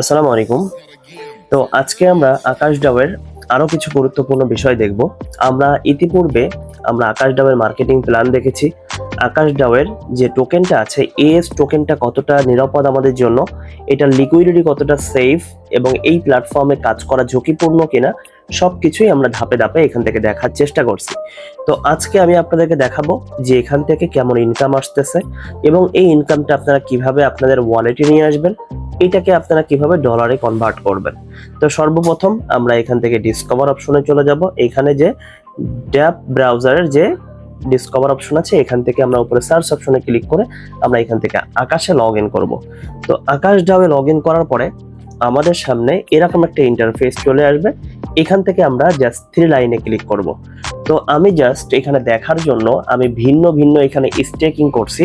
আসসালামু আলাইকুম। তো আজকে আমরা আকাশ ডাবের আরও কিছু গুরুত্বপূর্ণ বিষয় দেখব। আমরা ইতিপূর্বে আমরা আকাশ ডাবের মার্কেটিং প্ল্যান দেখেছি। আকাশ ডাবের যে টোকেনটা আছে এএস টোকেনটা কতটা নিরাপদ আমাদের জন্য, এটা লিকুইডিটি কতটা সেফ এবং এই প্ল্যাটফর্মে কাজ করা ঝুঁকিপূর্ণ কিনা সব কিছুই আমরা ধাপে ধাপে এখান থেকে দেখার চেষ্টা করছি। তো আজকে আমি আপনাদেরকে দেখাবো যে এখান থেকে কেমন ইনকাম আসতেছে এবং এই ইনকামটা আপনারা কীভাবে আপনাদের ওয়ালেটে নিয়ে আসবেন এটাকে আপনারা কীভাবে ডলারে কনভার্ট করবেন? তো সর্বপ্রথম আমরা এখান থেকে ডিসকভার অপশনে চলে যাব। এখানে যে ড্যাপ ব্রাউজারের যে ডিসকভার অপশন আছে, এখান থেকে আমরা উপরে সার্চ অপশনে ক্লিক করে আমরা এখান থেকে আকাশে লগ ইন করব। তো আকাশ ডাবে লগ ইন করার পরে আমাদের সামনে এরকম একটা ইন্টারফেস চলে আসবে। এখান থেকে আমরা জাস্ট থ্রি লাইনে ক্লিক করব। তো আমি জাস্ট এখানে দেখার জন্য আমি ভিন্ন ভিন্ন এখানে স্টেকিং করছি।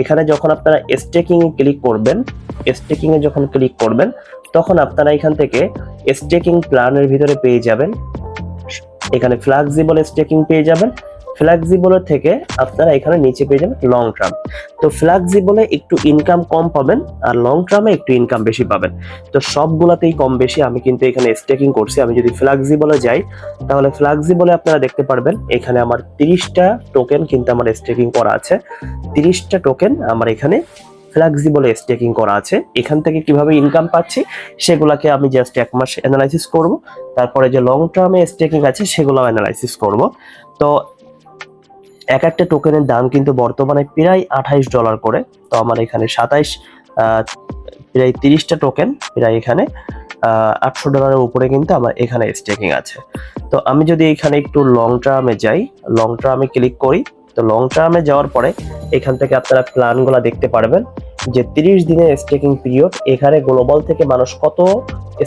এখানে যখন আপনারা স্টেকিং ক্লিক করবেন স্টেকিং এ যখন ক্লিক করবেন, তখন আপনারা এখান থেকে স্টেকিং প্ল্যানের ভিতরে পেয়ে যাবেন। এখানে ফ্লেক্সিবল স্টেকিং পেয়ে যাবেন। ফ্লেক্সিবলের থেকে আপনারা এখানে নিচে পেয়ে যাবেন লং টার্ম তো ফ্লেক্সিবলে একটু ইনকাম কম পাবেন আর লং টার্মে একটু ইনকাম বেশি পাবেন। তো সবগুলাতেই কম বেশি আমি কিন্তু এখানে স্টেকিং করছি। আমি যদি ফ্লেক্সিবলে যাই, তাহলে ফ্লেক্সিবলে আপনারা দেখতে পারবেন, এখানে আমার তিরিশটা টোকেন কিন্তু আমার স্টেকিং করা আছে। তিরিশটা টোকেন আমার এখানে ফ্লেক্সিবল স্টেকিং করা আছে। এখান থেকে কীভাবে ইনকাম পাচ্ছি, সেগুলোকে আমি জাস্ট এক মাস অ্যানালাইসিস করব। তারপরে যে লং টার্মে স্টেকিং আছে সেগুলো অ্যানালাইসিস করব। তো এক একটা টোকেনের দাম কিন্তু বর্তমানে প্রায় আঠাইশ ডলার করে। তো আমার এখানে সাতাইশ প্রায় তিরিশটা টোকেন প্রায় এখানে আটশো ডলারের উপরে কিন্তু আমার এখানে স্টেকিং আছে। তো আমি যদি এখানে একটু লং টার্মে যাই লং টার্মে ক্লিক করি তো লং টার্মে যাওয়ার পরে এখান থেকে আপনারা প্ল্যানগুলো দেখতে পারবেন যে তিরিশ দিনের স্টেকিং পিরিয়ড এখানে গ্লোবাল থেকে মানুষ কত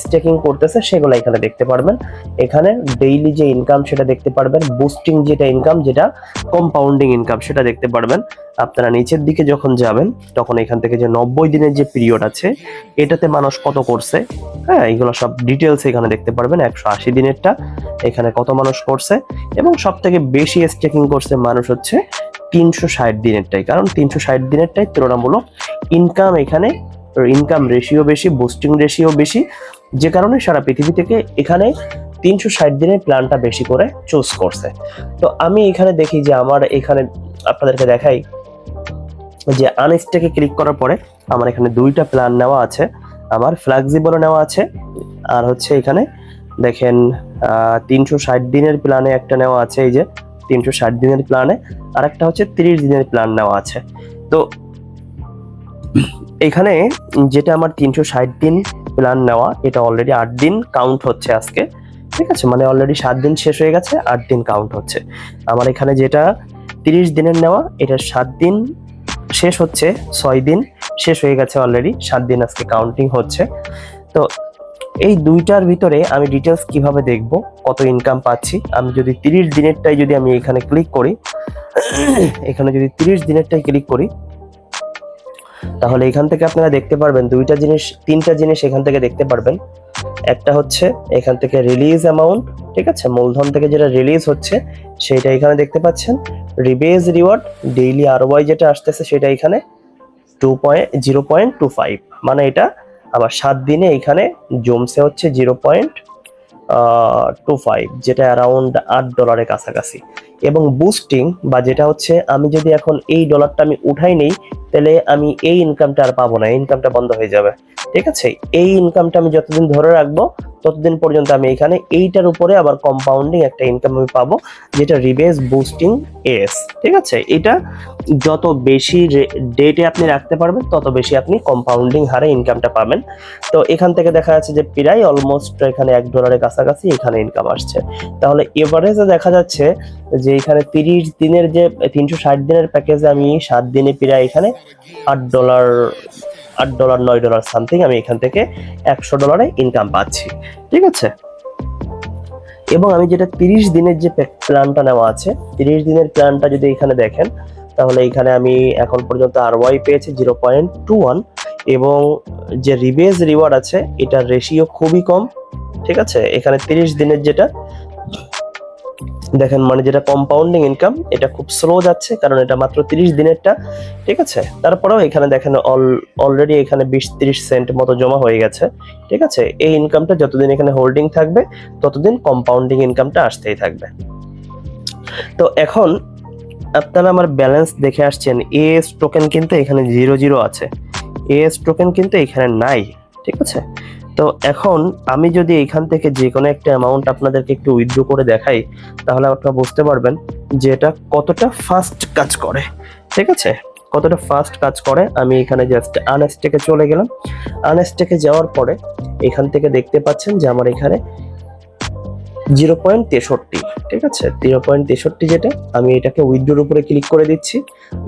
স্টেকিং করতেছে সেগুলো এখানে দেখতে পারবেন। এখানে ডেইলি যে ইনকাম সেটা দেখতে পারবেন বুস্টিং যেটা ইনকাম যেটা কম্পাউন্ডিং ইনকাম সেটা দেখতে পারবেন। আপনারা নিচের দিকে যখন যাবেন, তখন এখান থেকে যে নব্বই দিনের যে পিরিয়ড আছে, এটাতে মানুষ কত করছে? হ্যাঁ এইগুলো সব ডিটেলস এখানে দেখতে পারবেন। একশো আশি দিনেরটা এখানে কত মানুষ করছে? এবং সব থেকে বেশি স্টেকিং করছে মানুষ হচ্ছে তিনশো ষাট দিনেরটাই। কারণ তিনশো ষাট দিনেরটাই তুলনামূলক ইনকাম এখানে ইনকাম রেশিও বেশি বুস্টিং রেশিও বেশি। যে কারণে সারা পৃথিবী থেকে এখানে তিনশো ষাট দিনের প্ল্যানটা বেশি করে চুজ করছে। তো আমি এখানে দেখি যে আমার এখানে আপনাদেরকে দেখাই যে আনস্টেকে ক্লিক করার পরে আমার এখানে দুইটা প্ল্যান নেওয়া আছে। আমার ফ্লেক্সিবলও নেওয়া আছে। আর হচ্ছে এখানে দেখেন তিনশো ষাট দিনের প্ল্যানে একটা নেওয়া আছে, এই যে তিনশো ষাট দিনের প্ল্যানে আর একটা হচ্ছে তিরিশ দিনের প্ল্যান নেওয়া আছে। তো এখানে যেটা আমার তিনশো ষাট দিন প্ল্যান নেওয়া, এটা অলরেডি আট দিন কাউন্ট হচ্ছে আজকে, ঠিক আছে? মানে অলরেডি সাত দিন শেষ হয়ে গেছে, আট দিন কাউন্ট হচ্ছে। আমার এখানে যেটা তিরিশ দিনের নেওয়া, এটা সাত দিন শেষ হচ্ছে, ছয় দিন শেষ হয়ে গেছে অলরেডি সাত দিন আজকে কাউন্টিং হচ্ছে। তো এই দুইটার ভিতরে আমি ডিটেলস কীভাবে দেখব? কত ইনকাম পাচ্ছি? আমি যদি তিরিশ দিনেরটাই যদি আমি এখানে ক্লিক করি, এখানে যদি তিরিশ দিনেরটাই ক্লিক করি, তাহলে এখান থেকে আপনারা দেখতে পারবেন, দুইটা জিনিস, তিনটা জিনিস এখান থেকে দেখতে পারবেন। একটা হচ্ছে এখান থেকে রিলিজ অ্যামাউন্ট ঠিক আছে? মূলধন থেকে যেটা রিলিজ হচ্ছে, সেটা এখানে দেখতে পাচ্ছেন। Rebase reward daily R Y যেটা আসতেছে সেটা এখানে two point zero point two five মানে এটা আবার সাত দিনে এখানে জমছে হচ্ছে জিরো পয়েন্ট টু ফাইভ, যেটা অ্যারাউন্ড আট ডলারের কাছাকাছি। এবং বুস্টিং বা যেটা হচ্ছে আমি যদি এখন এই ডলারটা আমি উঠাই নেই তাহলে আমি এই ইনকামটা আর পাবো না ইনকামটা বন্ধ হয়ে যাবে। ঠিক আছে? এই ইনকামটা আমি যতদিন ধরে রাখব, ততদিন পর্যন্ত আমি এখানে এইটার উপরে আবার কম্পাউন্ডিং একটা ইনকাম আমি পাবো, যেটা রিবেস বুস্টিং এস ঠিক আছে? এটা যত বেশি ডেটে আপনি রাখতে পারবেন, তত বেশি আপনি কম্পাউন্ডিং হারে ইনকামটা পাবেন। তো এখান থেকে দেখা যাচ্ছে যে প্রায় অলমোস্ট এখানে এক ডলারের কাছাকাছি এখানে ইনকাম আসছে। তাহলে এভারেজে দেখা যাচ্ছে যে এখানে তিরিশ দিনের যে, তিনশো ষাট দিনের প্যাকেজে আমি সাত দিনে প্রায় এখানে আট ডলার আট ডলার, নয় ডলার সামথিং আমি এখান থেকে একশো ডলারে ইনকাম পাচ্ছি, ঠিক আছে? এবং আমি যেটা তিরিশ দিনের যে প্ল্যানটা নেওয়া আছে, তিরিশ দিনের প্ল্যানটা যদি এখানে দেখেন, তাহলে এখানে আমি এখন পর্যন্ত আর ওয়াই পেয়েছি জিরো পয়েন্ট টু ওয়ান এবং যে রিবেজ রিওয়ার্ড আছে, এটার রেশিও খুবই কম, ঠিক আছে? এখানে তিরিশ দিনের যেটা দেখেন মানে যেটা কম্পাউন্ডিং ইনকাম এটা খুব স্লো যাচ্ছে, কারণ এটা মাত্র তিরিশ দিনেরটা, ঠিক আছে? তারপরেও এখানে দেখেন অল অলরেডি এখানে বিশ তিরিশ সেন্ট মতো জমা হয়ে গেছে, ঠিক আছে? এই ইনকামটা যতদিন এখানে হোল্ডিং থাকবে, ততদিন কম্পাউন্ডিং ইনকামটা আসতেই থাকবে। তো এখন আপনারা আমার ব্যালেন্স দেখে আসছেন এএস টোকেন কিন্তু এখানে জিরো জিরো আছে এএস টোকেন কিন্তু এখানে নাই, ঠিক আছে? তো এখন আমি যদি এখান থেকে যে কোনো একটা অ্যামাউন্ট আপনাদেরকে একটু উইথড্র করে দেখাই, তাহলে আপনারা বুঝতে পারবেন যে এটা কতটা ফাস্ট কাজ করে। ঠিক আছে? কতটা ফাস্ট কাজ করে। আমি এখানে জাস্ট আনএসটেকে চলে গেলাম। আনএসটেকে যাওয়ার পরে এখান থেকে দেখতে পাচ্ছেন যে আমার এখানে জিরো পয়েন্ট তেষট্টি, ঠিক আছে? জিরো পয়েন্ট তেষট্টি যেটা, আমি এটাকে উইথড্রোর উপরে ক্লিক করে দিচ্ছি।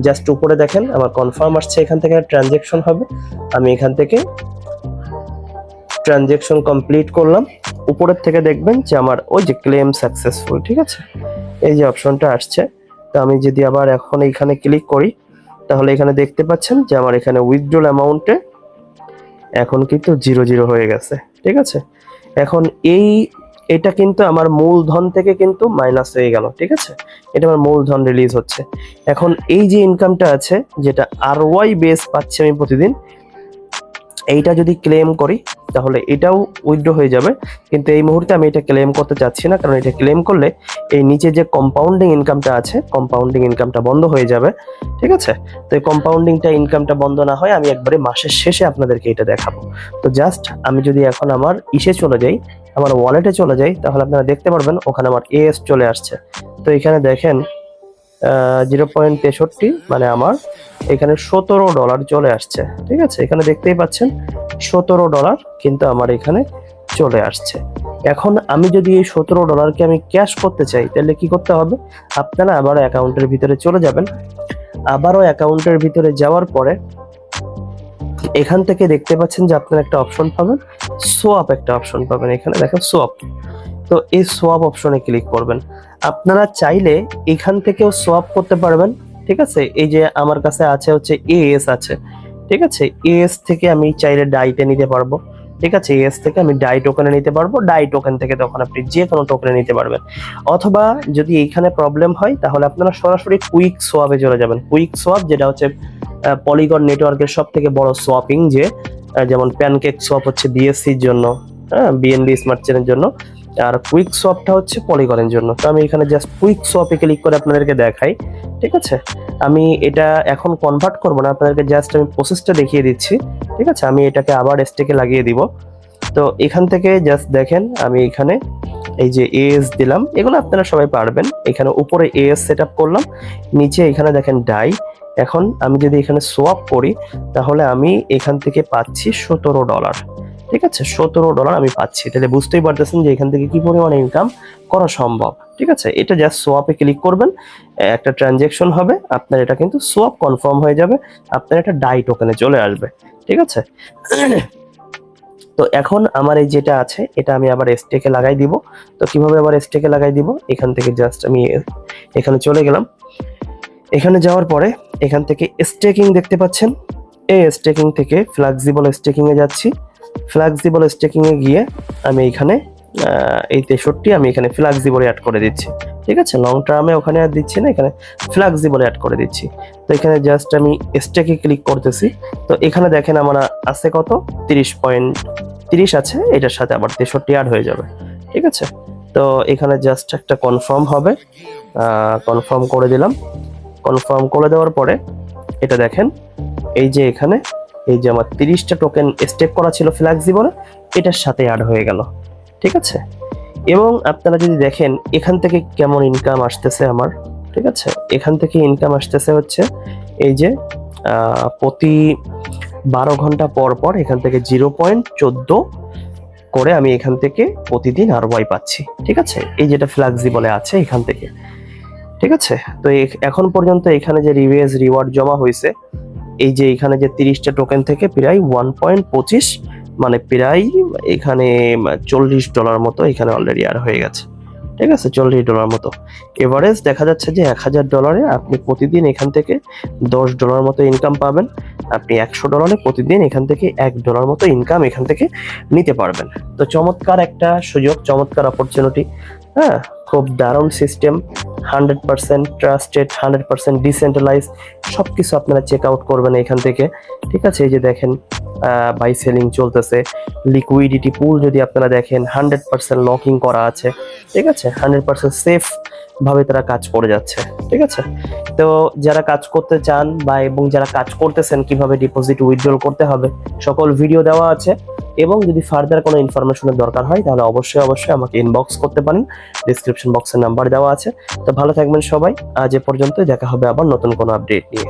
জাস্ট উপরে দেখেন, আমার কনফার্ম আসছে এখান থেকে ট্রানজেকশন হবে। আমি এখান থেকে ট্রানজেকশন কমপ্লিট করলাম। উপরের থেকে দেখবেন যে আমার ওই যে ক্লেম সাকসেসফুল ঠিক আছে? এই যে অপশনটা আসছে। তো আমি যদি আবার এখন এইখানে ক্লিক করি, তাহলে এখানে দেখতে পাচ্ছেন যে আমার এখানে উইথড্রল অ্যামাউন্টে এখন কিন্তু জিরো জিরো হয়ে গেছে, ঠিক আছে? এখন এই, এটা কিন্তু আমার মূলধন থেকে কিন্তু মাইনাস হয়ে গেল, ঠিক আছে? এটা আমার মূলধন রিলিজ হচ্ছে। এখন এই যে ইনকামটা আছে, যেটা আর ওয়াই বেস পাচ্ছি আমি প্রতিদিন এইটা যদি ক্লেম করি, তাহলে এটাও উইথড্র হয়ে যাবে। কিন্তু এই মুহূর্তে আমি এটা ক্লেম করতে চাচ্ছি না, কারণ এটা ক্লেম করলে এই নিচে যে কম্পাউন্ডিং ইনকামটা আছে কম্পাউন্ডিং ইনকামটা বন্ধ হয়ে যাবে। ঠিক আছে? তো এই কম্পাউন্ডিংটা ইনকামটা বন্ধ না হয় আমি একবারে মাসের শেষে আপনাদেরকে এটা দেখাবো। তো জাস্ট আমি যদি এখন আমার ইসে চলে যাই, আমার ওয়ালেটে চলে যাই, তাহলে আপনারা দেখতে পারবেন, ওখানে আমার এএস চলে আসছে। তো এখানে দেখেন জিরো পয়েন্ট তেষট্টি মানে আমার, এখানে সতেরো ডলার চলে আসছে, ঠিক আছে? এখানে দেখতেই পাচ্ছেন, সতেরো ডলার কিন্তু আমার এখানে চলে আসছে। এখন আমি যদি এই সতেরো ডলারকে আমি ক্যাশ করতে চাই, তাহলে কি করতে হবে? আপনারা আবারও অ্যাকাউন্টের ভিতরে চলে যাবেন। আবারও অ্যাকাউন্টের ভিতরে যাওয়ার পরে এখান থেকে দেখতে পাচ্ছেন যে আপনারা একটা অপশন পাবেন সোয়াপ একটা অপশন পাবেন। এখানে দেখেন সোয়াপ তো এই সোয়াপ অপশনে ক্লিক করবেন। আপনারা চাইলে এখান থেকেও সোয়াপ করতে পারবেন, ঠিক আছে? এই যে আমার কাছে আছে হচ্ছে এএস আছে, ঠিক আছে? এএস থেকে আমি চাইলে ডাইতে নিতে পারব, ঠিক আছে? এএস থেকে আমি ডাই টোকেনে নিতে পারব ডাই টোকেন থেকে তখন আপনি যে কোনো টোকেনে নিতে পারবেন। অথবা যদি এইখানে প্রবলেম হয়, তাহলে আপনারা সরাসরি কুইক সোয়াপে চলে যাবেন। কুইক সোয়াপ যেটা হচ্ছে পলিগন নেটওয়ার্কের সব থেকে বড় সোয়াপিং যে যেমন প্যানকেক সোয়াপ হচ্ছে বিএসসির জন্য হ্যাঁ? বিএনবি স্মার্ট চেনের জন্য। আর কুইক সোয়াপটা হচ্ছে পলিগনের জন্য। তো আমি এখানে জাস্ট কুইক সোয়াপে ক্লিক করে আপনাদেরকে দেখাই, ঠিক আছে? আমি এটা এখন কনভার্ট করব না, আপনাদেরকে জাস্ট আমি প্রসেসটা দেখিয়ে দিচ্ছি, ঠিক আছে? আমি এটাকে আবার স্টেকে লাগিয়ে দিব। তো এখান থেকে জাস্ট দেখেন, আমি এখানে এই যে এএস দিলাম, এগুলো আপনারা সবাই পারবেন। এখানে উপরে এস সেট করলাম, নিচে এখানে দেখেন ডাই এখন আমি যদি এখানে সোয়াপ করি, তাহলে আমি এখান থেকে পাচ্ছি সতেরো ডলার ঠিক আছে? সতেরো ডলার আমি পাচ্ছি। তাহলে বুঝতেই পারতেছেন যে এখান থেকে কি পরিমাণ ইনকাম করা সম্ভব। ঠিক আছে? এটা জাস্ট সোয়াপে ক্লিক করবেন। একটা ট্রানজেকশন হবে। আপনার এটা কিন্তু সোয়াপ কনফার্ম হয়ে যাবে। আপনার একটা ডাই টোকেনে চলে আসবে। ঠিক আছে? তো এখন আমার এই যেটা আছে, এটা আমি আবার স্টেকে লাগাই দিব। তো কীভাবে আবার স্টেকে লাগাই দিব? এখান থেকে জাস্ট আমি এখানে চলে গেলাম। এখানে যাওয়ার পরে এখান থেকে স্টেকিং দেখতে পাচ্ছেন। এই স্টেকিং থেকে ফ্লেক্সিবল স্টেকিং এ যাচ্ছি। ফ্লেক্সিবল স্টেকিং এ গিয়ে আমি এখানে এই তেষট্টি আমি এখানে ফ্লেক্সিবল অ্যাড করে দিচ্ছি। ঠিক আছে? লং টার্মে ওখানে আর দিচ্ছি না, এখানে ফ্লেক্সিবল অ্যাড করে দিচ্ছি। তো এখানে জাস্ট আমি স্টেকে ক্লিক করতেছি। তো এখানে দেখেন আমার আছে কত? তিরিশ পয়েন্ট তিরিশ আছে, এটার সাথে আবার তেষট্টি অ্যাড হয়ে যাবে। ঠিক আছে? তো এখানে জাস্ট একটা কনফার্ম হবে। কনফার্ম করে দিলাম। কনফার্ম করে দেওয়ার পরে, এটা দেখেন, এই যে এখানে এই যে আমার তিরিশটা টোকেন স্টেপ করা ছিল ফ্ল্যাক্সিবলে এটার সাথে অ্যাড হয়ে গেল, ঠিক আছে? এবং আপনারা যদি দেখেন, এখান থেকে কেমন ইনকাম আসতেছে আমার, ঠিক আছে? এখান থেকে ইনকাম আসতেছে হচ্ছে এই যে প্রতি বারো ঘণ্টা পর পর এখান থেকে জিরো পয়েন্ট চোদ্দ করে আমি এখান থেকে প্রতিদিন আর ওয়াই পাচ্ছি, ঠিক আছে? এই যেটা ফ্ল্যাক্সিবলে আছে এখান থেকে, ঠিক আছে? তো এখন পর্যন্ত এখানে যে রিভেজ রিওয়ার্ড জমা হয়েছে এই যে এখানে যে তিরিশটা টোকেন থেকে প্রায় ওয়ান পয়েন্ট পঁচিশ মানে প্রায় এখানে চল্লিশ ডলার মতো এখানে অলরেডি আর হয়ে গেছে। ঠিক আছে? চল্লিশ ডলার মতো। এভারেজ দেখা যাচ্ছে যে এক হাজার ডলারে আপনি প্রতিদিন এখান থেকে দশ ডলার মতো ইনকাম পাবেন। আপনি একশো ডলারে প্রতিদিন এখান থেকে এক ডলার মতো ইনকাম এখান থেকে নিতে পারবেন। তো চমৎকার একটা সুযোগ, চমৎকার অপরচুনিটি হ্যাঁ খুব দারুণ system hundred percent trusted hundred percent decentralize সব কিছু আপনারা চেক আউট করবেন এখান থেকে। ঠিক আছে, এই যে দেখেন বাই সেলিং চলতেছে। লিকুইডিটি পুল যদি আপনারা দেখেন হান্ড্রেড পার্সেন্ট লকিং করা আছে। ঠিক আছে? হান্ড্রেড পার্সেন্ট সেফ ভাবে তারা কাজ করে যাচ্ছে। ঠিক আছে? তো যারা কাজ করতে চান বা এবং যারা কাজ করতেছেন কীভাবে ডিপোজিট উইথড্রল করতে হবে, সকল ভিডিও দেওয়া আছে। এবং যদি ফার্দার কোনো ইনফরমেশনের দরকার হয়, তাহলে অবশ্যই অবশ্যই আমাকে ইনবক্স করতে পারেন। ডিসক্রিপশন বক্সের নাম্বার দেওয়া আছে। তো ভালো থাকবেন সবাই। আজ এ পর্যন্ত দেখা হবে আবার নতুন কোনো আপডেট নিয়ে।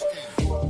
Oh.